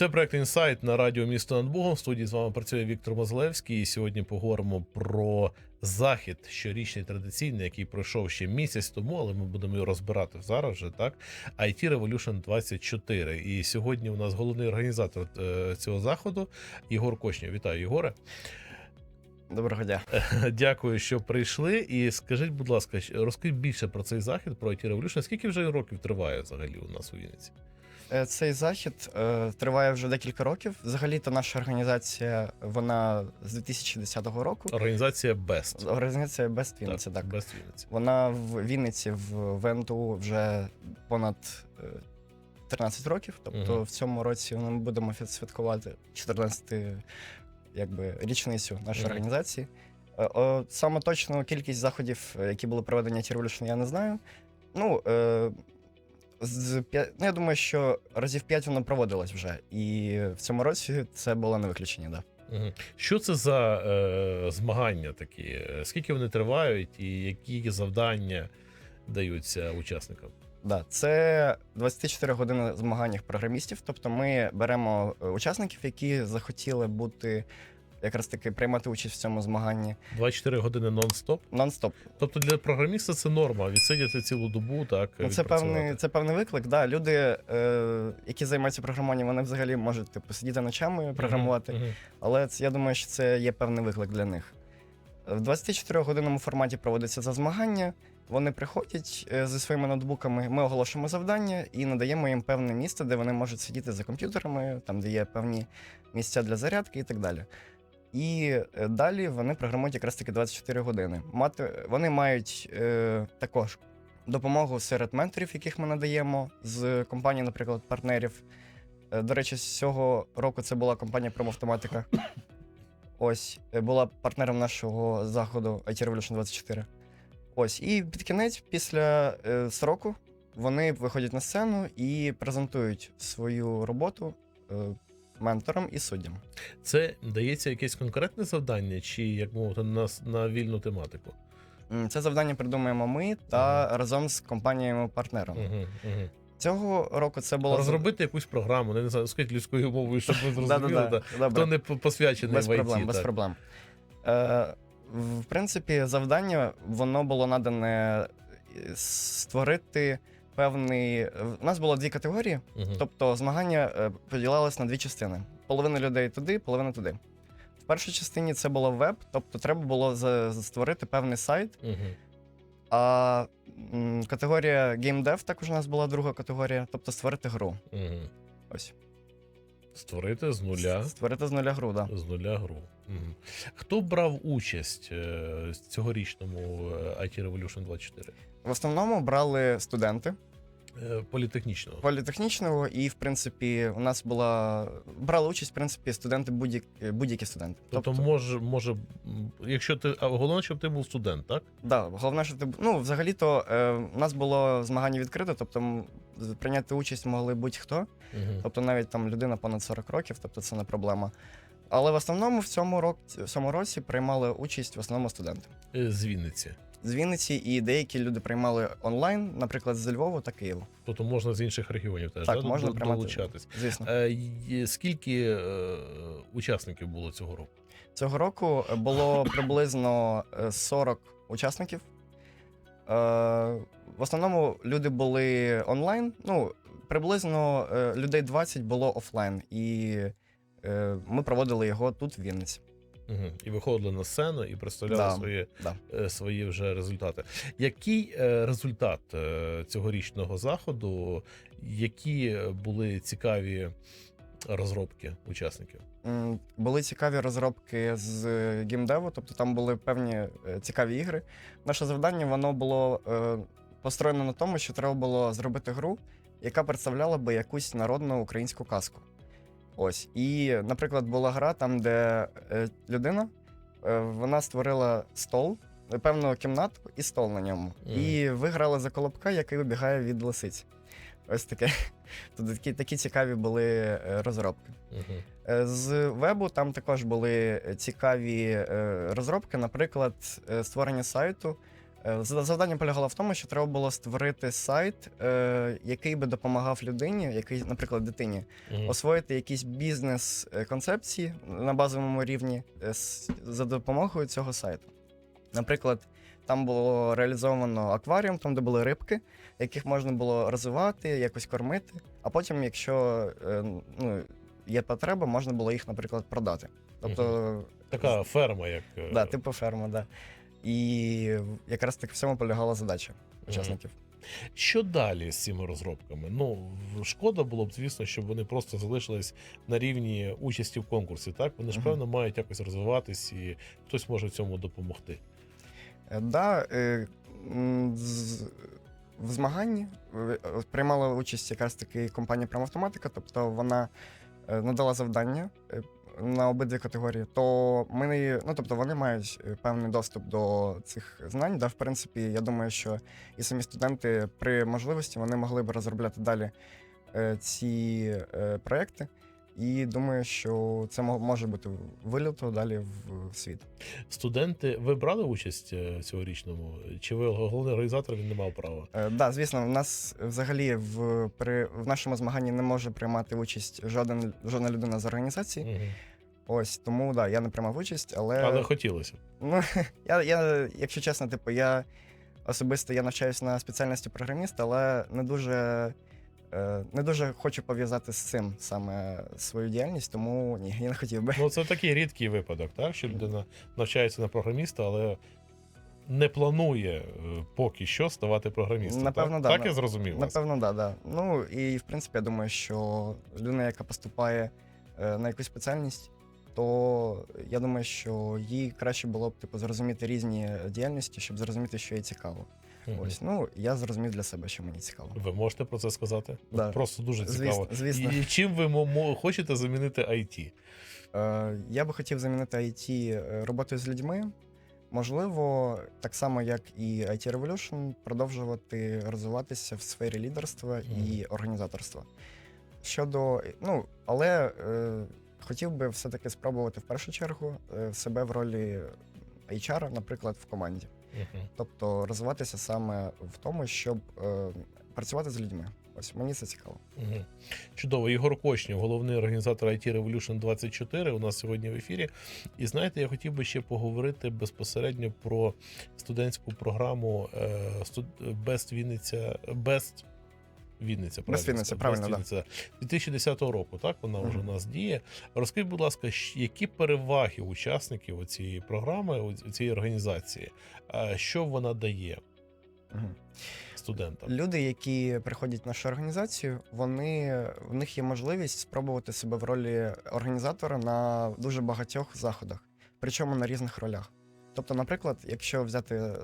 Це проект інсайт на радіо місто над Богом. В студії з вами працює Віктор Мозлевський. І сьогодні поговоримо про захід щорічний традиційний, який пройшов ще місяць тому, але ми будемо його розбирати зараз. Вже так. IT Revolution 24. І сьогодні у нас головний організатор е, цього заходу Єгор Кочнєв. Вітаю, Єгоре. Доброго дня. Дякую, що прийшли. І скажіть, будь ласка, розкажіть більше про цей захід, про IT Revolution. Скільки вже років триває взагалі у нас у Вінниці? Е, Цей захід е, триває вже декілька років. Взагалі-то наша організація вона з 2010 року. Організація Best. Організація без Вінниці, так. Best Вінниці. Вона в Вінниці в ВНТУ вже понад е, 13 років. Тобто Мгм. в цьому році ми будемо святкувати 14 якби, річницю нашої Мгм. організації. Е, Саме точну кількість заходів, е, які були проведені Revolution, я не знаю. Ну, е, з ну, я думаю, що разів 5 воно проводилось вже. І в цьому році це було не виключення, да. Що це за е, змагання такі? Скільки вони тривають, і які завдання даються учасникам? Да, це 24 години змагань програмістів. Тобто ми беремо е, учасників, які захотіли бути якраз таки приймати участь в цьому змаганні 24 години нон-стоп. нон-стоп. Тобто для програміста це норма відсидіти цілу добу, так Ну, це певний, це певний виклик. Да. Люди, е, які займаються програмуванням, вони взагалі можуть типу, сидіти ночами програмувати. Мгм. Але це, я думаю, що це є певний виклик для них. В 24-годинному форматі проводиться за змагання. Вони приходять е, зі своїми ноутбуками, ми оголошуємо завдання і надаємо їм певне місце, де вони можуть сидіти за комп'ютерами, там де є певні місця для зарядки і так далі. І е, далі вони програмують якраз таки 24 години. Мати, вони мають е, також допомогу серед менторів, яких ми надаємо з компанії, наприклад, партнерів. Е, До речі, з цього року це була компанія Промавтоматика. Ось е, була партнером нашого заходу IT Revolution 24. Ось, і під кінець, після е, сроку, вони виходять на сцену і презентують свою роботу е, менторам і суддям. Це дається якесь конкретне завдання, чи як мовити, на, на вільну тематику? Це завдання придумаємо ми та разом з компаніями-партнерами. Угу, угу. Цього року це було Розробити якусь програму, не знаю, скажіть людською мовою, щоб ми зрозуміли. Хто не посвячений без в IT. проблем, без проблем. Е, в принципі, завдання воно було надане е, створити певний. У нас було дві категорії, Мгм. тобто змагання е, поділялось на дві частини: половина людей туди, половина туди. В першій частині це було веб, тобто треба було за- створити певний сайт. Мгм. А м, категорія GameDev також у нас була друга категорія, тобто створити гру. Мгм. Ось. Створити з нуля. Створити з нуля гру, да. З нуля гру. Мгм. Хто брав участь е, в цьогорічному е, IT Revolution 24? В основному брали студенти. Е, Політехнічного. політехнічного, і в принципі у нас була брали участь в принципі студенти будь-які будь-які студенти. Тобто, може, може, якщо ти. А головне, щоб ти був студент, так? да, головне, що ти ну взагалі-то е, у нас було змагання відкрите, тобто прийняти участь могли будь-хто, Мгм. тобто навіть там людина понад 40 років, тобто це не проблема. Але в основному в цьому році, в цьому році приймали участь в основному студенти Е, З Вінниці. З Вінниці, і деякі люди приймали онлайн, наприклад, з Львова та Києва. Тобто можна з інших регіонів теж Так, да, можна приймати. долучатись. Звісно. Е, Скільки е, учасників було цього року? Цього року було приблизно е, 40 учасників. Е, В основному люди були онлайн. Ну, приблизно е, людей 20 було офлайн, і е, ми проводили його тут, в Вінниці. Угу. І виходили на сцену і представляли Да, свої, да. е, свої вже результати. Який е, результат е, цьогорічного заходу? Які були цікаві розробки учасників? Були цікаві розробки з геймдеву, тобто там були певні цікаві ігри. Наше завдання воно було построєно на тому, що треба було зробити гру, яка представляла би якусь народну українську казку. Ось. І, наприклад, була гра там, де е, людина е, вона створила стол, е, певну кімнатку і стол на ньому. Мгм. І виграла за колобка, який вибігає від лисиці. Ось таке. Тут такі, такі цікаві були розробки. Угу. З вебу там також були цікаві розробки, наприклад, створення сайту, Завдання полягало в тому, що треба було створити сайт, е, який би допомагав людині, який, наприклад, дитині, освоїти якісь бізнес-концепції на базовому рівні е, за допомогою цього сайту. Наприклад, там було реалізовано акваріум, там де були рибки, яких можна було розвивати, якось кормити. А потім, якщо е, ну, є потреба, можна було їх, наприклад, продати. Тобто, Така ферма, як е, да, типу ферма, да. І якраз так в цьому полягала задача учасників. Що далі з цими розробками? Ну, шкода було б, звісно, щоб вони просто залишились на рівні участі в конкурсі. Так, вони ж певно мають якось розвиватись, і хтось може в цьому допомогти. Е, Да, е, в змаганні е, приймала участь якраз таки компанія Промавтоматика, тобто вона надала завдання на обидві категорії, то ми ну, тобто вони мають е, певний доступ до цих знань. Да, в принципі, я думаю, що і самі студенти при можливості вони могли б розробляти далі е, ці е, проекти. І думаю, що це може бути виліто далі в світ. Студенти, ви брали участь е, цьогорічному? Чи ви головний організатор він не мав права? Так, да, звісно, в нас взагалі в, при, в нашому змаганні не може приймати участь жоден, жодна людина з організації. Мгм. Ось тому да, я не приймав участь, але, Але хотілося. ну, я, я, якщо чесно, типу, я особисто я навчаюся на спеціальності програміста, але не дуже. е, Не дуже хочу пов'язати з цим саме свою діяльність, тому ні, я не хотів би. Ну, це такий рідкий випадок, так? Що людина навчається на програміста, але не планує е, поки що ставати програмістом. Напевно, так? да, так я зрозумів. вас. Напевно, да, да. Ну і в принципі, я думаю, що людина, яка поступає е, на якусь спеціальність, то я думаю, що їй краще було б типу зрозуміти різні діяльності, щоб зрозуміти, що їй цікаво. Мгм. Ось ну я зрозумів для себе, що мені цікаво. Ви можете про це сказати? Да. От Просто дуже цікаво. звісно. І чим ви мо- мо- хочете замінити IT? Е, я би хотів замінити IT е, роботою з людьми. Можливо, так само як і IT Revolution, продовжувати розвиватися в сфері лідерства і організаторства. Щодо, ну, але е, хотів би все-таки спробувати в першу чергу е, себе в ролі HR, наприклад, в команді. Мгм. Тобто розвиватися саме в тому, щоб е, працювати з людьми. Ось мені це цікаво. Мгм. Чудово, Ігор Кочнєв, головний організатор IT Revolution 24, у нас сьогодні в ефірі. І знаєте, я хотів би ще поговорити безпосередньо про студентську програму е, студ- Best Вінниця Best Вінниця, правильно, Вінниця, правильно, да. 2010 року, так вона вже у нас діє. Розкажіть, будь ласка, які переваги учасників цієї програми, цієї організації, що вона дає Мгм. студентам? Люди, які приходять в нашу організацію, вони в них є можливість спробувати себе в ролі організатора на дуже багатьох заходах, причому на різних ролях. Тобто, наприклад, якщо взяти е,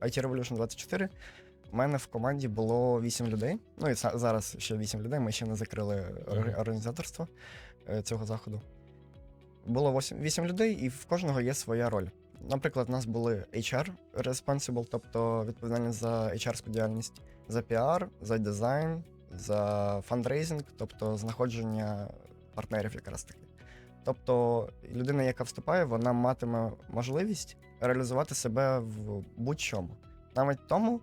IT Revolution 24, в мене в команді було 8 людей. Ну і зараз ще 8 людей. Ми ще не закрили орг- організаторство е, цього заходу. Було 8, 8 людей, і в кожного є своя роль. Наприклад, у нас були HR responsible, тобто відповідальні за HR-ську діяльність, за піар, за дизайн, за фандрейзинг, тобто знаходження партнерів якраз таки. Тобто людина, яка вступає, вона матиме можливість реалізувати себе в будь-чому, навіть тому,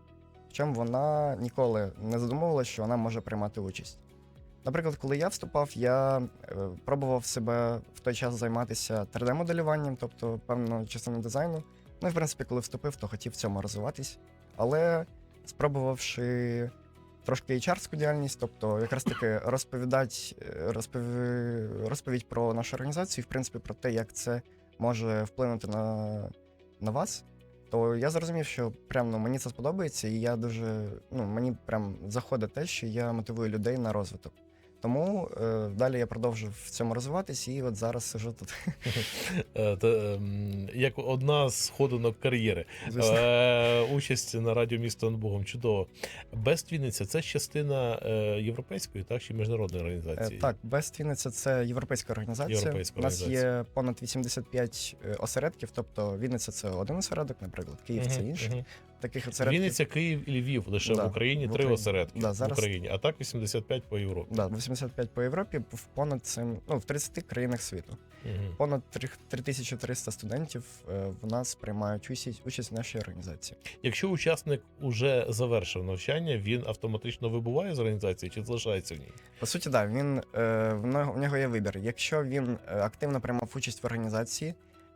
в чому вона ніколи не задумувалася, що вона може приймати участь. Наприклад, коли я вступав, я е, пробував себе в той час займатися 3D-моделюванням, тобто певною частиною дизайну. Ну і в принципі, коли вступив, то хотів в цьому розвиватись. Але спробувавши трошки HR-ську діяльність, тобто якраз таки розповідати е, розпові- розповідь про нашу організацію, і в принципі про те, як це може вплинути на, на вас. То я зрозумів, що прям ну, мені це сподобається, і я дуже ну мені прям заходить те, що я мотивую людей на розвиток. Тому е, далі я продовжив в цьому розвиватись, і от зараз сижу тут. Е, ем, Як одна з ходинок кар'єри. Е, участь на радіо місто над Богом. Чудово. Бест Вінниця це ж частина е, європейської, так чи міжнародної Е, організації? Так, Best Вінниця це європейська організація. Європейська У нас є понад 85 е, осередків, тобто Вінниця це один осередок, наприклад, Київ це інший. Таких осередків. Вінниця, Київ і Львів лише Да, в Україні в три осередки Да, в Україні, а так 85 по Європі. Да, 85 по Європі, в понад цим, ну, в 30 країнах світу. Мгм. Понад 3 3300 студентів е, в нас приймають участь, участь в нашій організації. Якщо учасник уже завершив навчання, він автоматично вибуває з організації чи залишається в ній? По суті, так, він е, в нього, в нього є вибір. Якщо він е, активно приймав участь в організації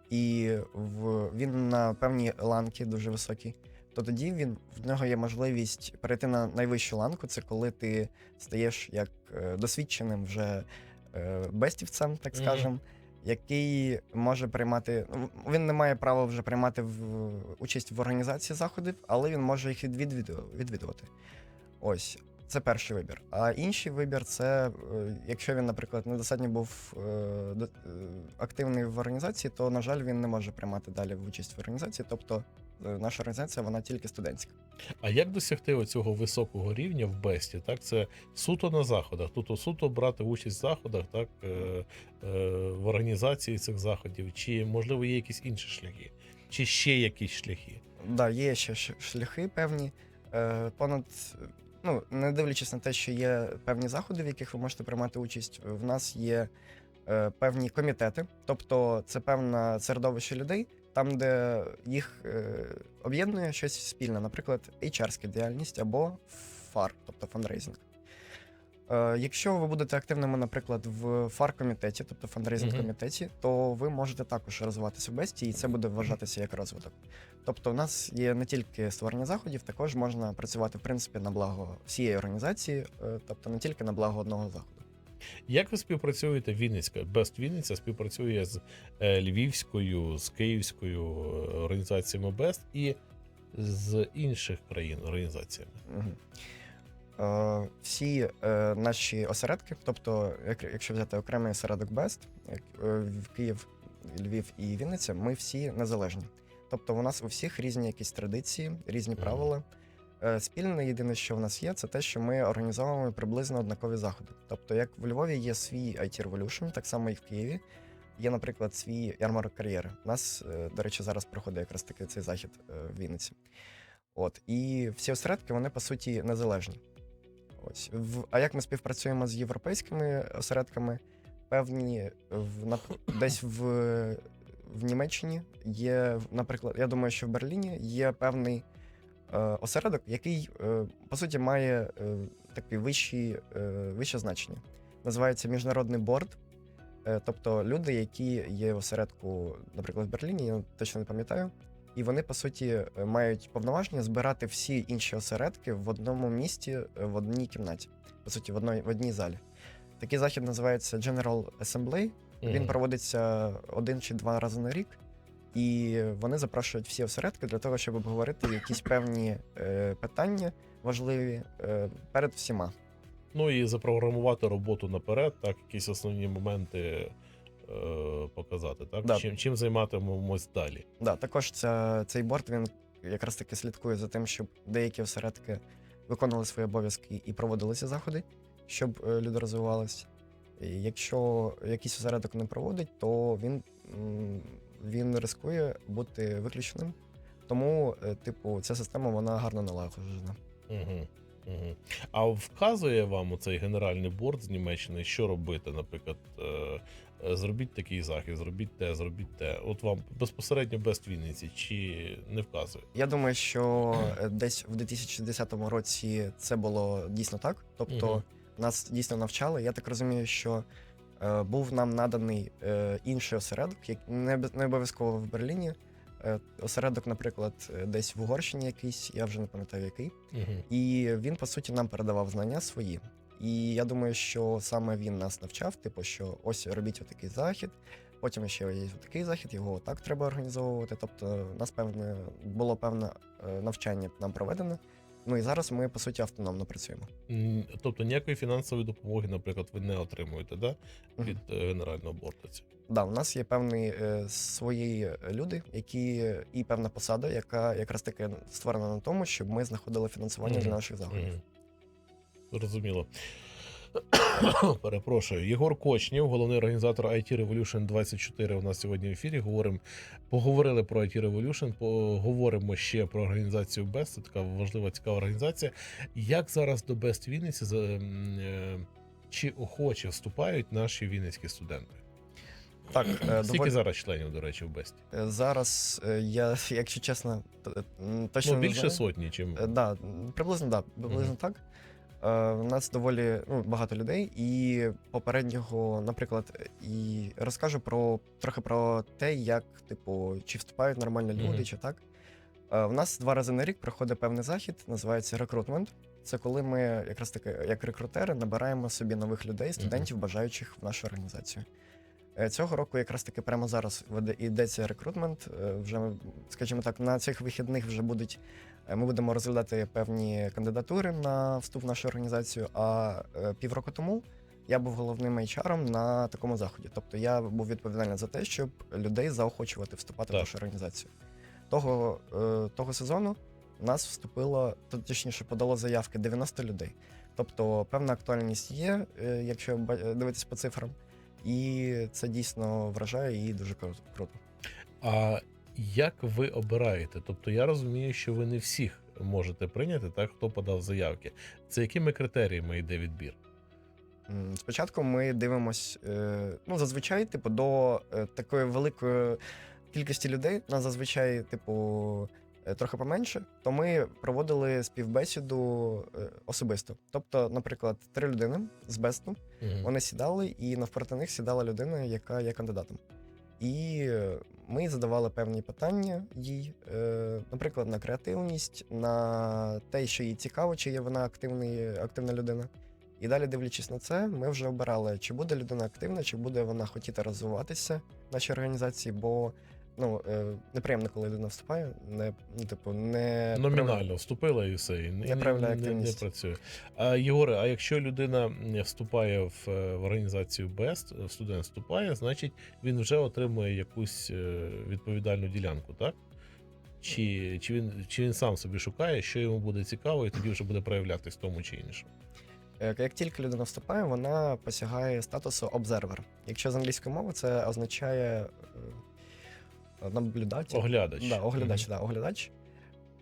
і в, він на певній ланки дуже високій, то тоді він в нього є можливість перейти на найвищу ланку. Це коли ти стаєш як е, досвідченим вже е, бестівцем, так Мгм. скажем, який може приймати. ну, Він не має права вже приймати в, участь в організації заходів, але він може їх відвідувати. відвідувати. Ось. Це перший вибір. А інший вибір це, е, якщо він, наприклад, недостатньо був активний в організації, то, на жаль, він не може приймати далі в участь в організації. Тобто наша організація вона тільки студентська. А як досягти оцього високого рівня в Бесті? Так, це суто на заходах. Тобто суто брати участь в заходах, так е, е, в організації цих заходів, чи можливо є якісь інші шляхи, чи ще якісь шляхи? Да, є ще шляхи певні. Е, понад, ну, не дивлячись на те, що є певні заходи, в яких ви можете приймати участь, в нас є е, певні комітети, тобто це певне середовище людей, там, де їх е, об'єднує щось спільне, наприклад, HR-ська діяльність або фар, тобто фандрейзинг. Е, Якщо ви будете активними, наприклад, в фар-комітеті, тобто фандрейзинг комітеті, то ви можете також розвиватися в Бесті, і це буде вважатися як розвиток. Тобто, у нас є не тільки створення заходів, також можна працювати в принципі на благо всієї організації, е, тобто не тільки на благо одного заходу. Як ви співпрацюєте Вінницька? Бест Вінниця співпрацює з е, Львівською, з Київською е, організаціями Бест і з інших країн організаціями. Мгм. Е, Всі е, наші осередки, тобто, як- якщо взяти окремий осередок Бест, в Київ, Львів і Вінниця, ми всі незалежні. Тобто, у нас у всіх різні якісь традиції, різні правила. Е, Спільне єдине, що в нас є, це те, що ми організовуємо приблизно однакові заходи. Тобто, як в Львові є свій IT Revolution, так само і в Києві. Є, наприклад, свій ярмарок кар'єри. У нас, е, до речі, зараз проходить якраз таки цей захід е, в Вінниці. От, і всі осередки, вони по суті незалежні. Ось. В, а як ми співпрацюємо з європейськими осередками? Певні в, нап- десь в, в Німеччині є, наприклад, я думаю, що в Берліні є певний е, осередок, який, е, по суті, має е, такий вищий, е, вище значення. Називається Міжнародний борд. Е, тобто люди, які є в осередку, наприклад, в Берліні, я точно не пам'ятаю, і вони, по суті, е, мають повноваження збирати всі інші осередки в одному місті, е, в одній кімнаті, по суті, в одній, в одній залі. Такий захід називається General Assembly. Він проводиться один чи два рази на рік, і вони запрошують всі осередки для того, щоб обговорити якісь певні е, питання важливі е, перед всіма. Ну і запрограмувати роботу наперед, так, якісь основні моменти е, показати, так? Да. Чим, чим займатимемось далі. Да, також ця, цей борт він якраз таки слідкує за тим, щоб деякі осередки виконували свої обов'язки і проводилися заходи, щоб е, люди розвивалися. І якщо якийсь осередок не проводить, то він, м, він ризикує бути виключеним. Тому, е, типу, ця система вона гарно налагоджена. Угу. Угу. А вказує вам оцей генеральний борд з Німеччини, що робити, наприклад, е, е, зробіть такий захід, зробіть те, зробіть те. От вам безпосередньо без Вінниці, чи не вказує? Я думаю, що десь в 2010 році це було дійсно так. Тобто Мгм. нас дійсно навчали. Я так розумію, що був нам наданий е, інший осередок, як не, обов'язково в Берліні. Е, осередок, наприклад, е, десь в Угорщині якийсь, я вже не пам'ятаю який. Угу. І він, по суті, нам передавав знання свої. І я думаю, що саме він нас навчав, типу, що ось робіть отакий захід, потім ще є такий захід, його так треба організовувати. Тобто, нас певне було певне е, навчання нам проведено. Ну і зараз ми, по суті, автономно працюємо. Тобто ніякої фінансової допомоги, наприклад, ви не отримуєте да? Мгм. від е, генерального цього? Да, у нас є певні е, свої е, люди, які і певна посада, яка якраз таки створена на тому, щоб ми знаходили фінансування Мгм. для наших заходів. Мгм. Зрозуміло. Перепрошую. Єгор Кочнєв, головний організатор IT Revolution 24 у нас сьогодні в ефірі. Говоримо, поговорили про IT Revolution, поговоримо ще про організацію BEST. Це така важлива, цікава організація. Як зараз до BEST Вінниці е, чи охоче вступають наші вінницькі студенти? Так, е, Скільки доволі... зараз членів, до речі, в Бесті? зараз е, я, якщо чесно, точно Ну, не більше знаю. сотні, чим. Да, приблизно да, приблизно так. Е, У нас доволі ну, багато людей, і попереднього, наприклад, е, і розкажу про трохи про те, як, типу, чи вступають нормально люди, Мгм. чи так. Е, У нас два рази на рік проходить певний захід, називається рекрутмент. Це коли ми якраз таки, як рекрутери, набираємо собі нових людей, студентів, бажаючих в нашу організацію. Е, Цього року якраз таки прямо зараз веде- йдеться рекрутмент. Е, Вже, скажімо так, на цих вихідних вже будуть Е, Ми будемо розглядати певні кандидатури на вступ в нашу організацію. А е, півроку тому я був головним HR на такому заході. Тобто я був відповідальний за те, щоб людей заохочувати вступати в нашу організацію. Того, е, того сезону нас вступило, точніше, подало заявки 90 людей. Тобто певна актуальність є, е, якщо дивитись по цифрам. І це дійсно вражає і дуже круто. А як ви обираєте? Тобто я розумію, що ви не всіх можете прийняти, так хто подав заявки. Це якими критеріями йде відбір? Спочатку ми дивимось, е, ну, зазвичай, типу, до е, такої великої кількості людей, нас зазвичай, типу, е, трохи поменше, то ми проводили співбесіду особисто. Тобто, наприклад, три людини з Бесту, Мгм. вони сідали, і навпроти них сідала людина, яка є кандидатом. І ми задавали певні питання їй, е, наприклад, на креативність, на те, що їй цікаво, чи є вона активний, активна людина. І далі, дивлячись на це, ми вже обирали, чи буде людина активна, чи буде вона хотіти розвиватися в нашій організації, бо ну, е, неприємно, коли людина вступає, не, ну, типу, не Номінально вступила і все, і не, не, не, не активність. працює. А Єгоре, а якщо людина вступає в, е, в організацію BEST, студент вступає, значить він вже отримує якусь е, відповідальну ділянку, так? Чи, чи, він, чи він сам собі шукає, що йому буде цікаво, і тоді вже буде проявлятись в тому чи іншому. Е, Як тільки людина вступає, вона посягає статусу observer. Якщо з англійської мови це означає е, наблюдатель. Оглядач. Да, оглядач, Мгм. да, оглядач.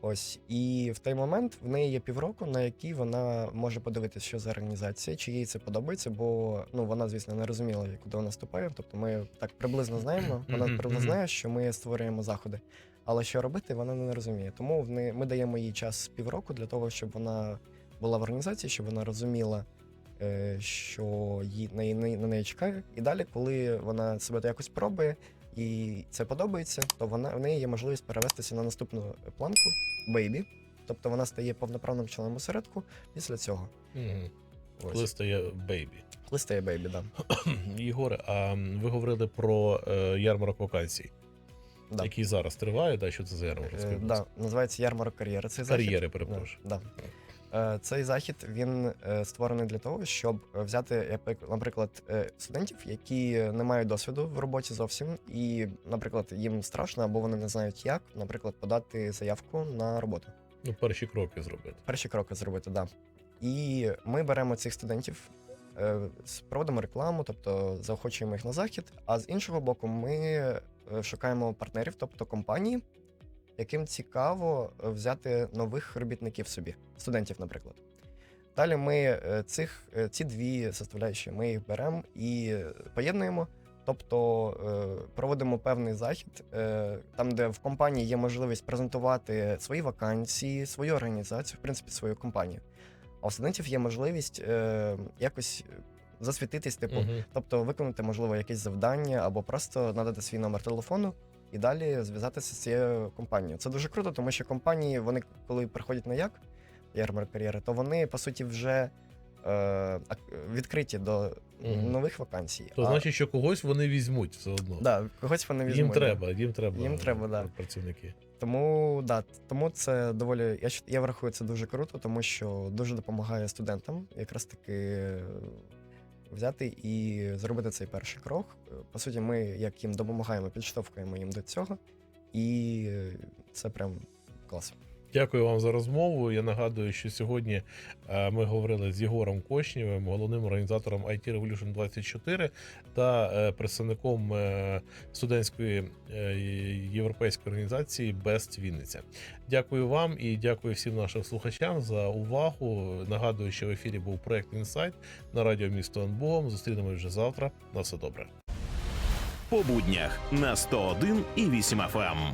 Ось. І в той момент в неї є півроку, на який вона може подивитися, що за організація, чи їй це подобається, бо ну, вона, звісно, не розуміла, куди вона вступає. Тобто ми так приблизно знаємо, вона Мгм, приблизно знає, що ми створюємо заходи. Але що робити, вона не розуміє. Тому ми даємо їй час півроку для того, щоб вона була в організації, щоб вона розуміла, е, що на, на неї чекає. І далі, коли вона себе якось пробує і це подобається, то вона в неї є можливість перевестися на наступну планку бейбі. Тобто вона стає повноправним членом осередку після цього. Мгм. Ось. Коли стає бейбі. Коли стає бейбі, да. Єгоре, а ви говорили про е, ярмарок вакансій, Да. який зараз триває. Да, що це за ярмарок? Е, да, називається ярмарок кар'єри. Захід. Кар'єри, перепрошую. Да, Цей захід він е, створений для того, щоб взяти, наприклад, е, студентів, які не мають досвіду в роботі зовсім, і, наприклад, їм страшно або вони не знають, як, наприклад, подати заявку на роботу. Ну, перші кроки зробити. Перші кроки зробити, да. І ми беремо цих студентів, е, проводимо рекламу, тобто заохочуємо їх на захід. А з іншого боку, ми е, шукаємо партнерів, тобто компанії, яким цікаво е, взяти нових робітників собі, студентів, наприклад. Далі ми е, цих, е, ці дві составляючі ми їх беремо і поєднуємо. Тобто проводимо певний захід, там, де в компанії є можливість презентувати свої вакансії, свою організацію, в принципі, свою компанію. А у студентів є можливість якось засвітитись, типу, Мгм. тобто виконати, можливо, якесь завдання або просто надати свій номер телефону і далі зв'язатися з цією компанією. Це дуже круто, тому що компанії, вони коли приходять на як ярмарок кар'єри, то вони по суті вже е, відкриті до нових вакансій. То значить, що когось вони візьмуть все одно. да, когось вони візьмуть. да. треба, їм треба. Їм треба, да. Працівники. Тому да, тому це доволі. Я я врахую це дуже круто, тому що дуже допомагає студентам якраз таки взяти і зробити цей перший крок. Е, По суті, ми як їм допомагаємо, підштовхуємо їм до цього, і е, це прям клас. Дякую вам за розмову. Я нагадую, що сьогодні е, ми говорили з Єгором Кошнєвим, головним організатором IT Revolution 24 та е, представником е, студентської європейської організації Best Вінниця. Дякую вам і дякую всім нашим слухачам за увагу. Нагадую, що в ефірі був проект Інсайт на радіо місто Анбогом. Зустрінемось вже завтра. На все добре. по буднях на 101 і 8 FM.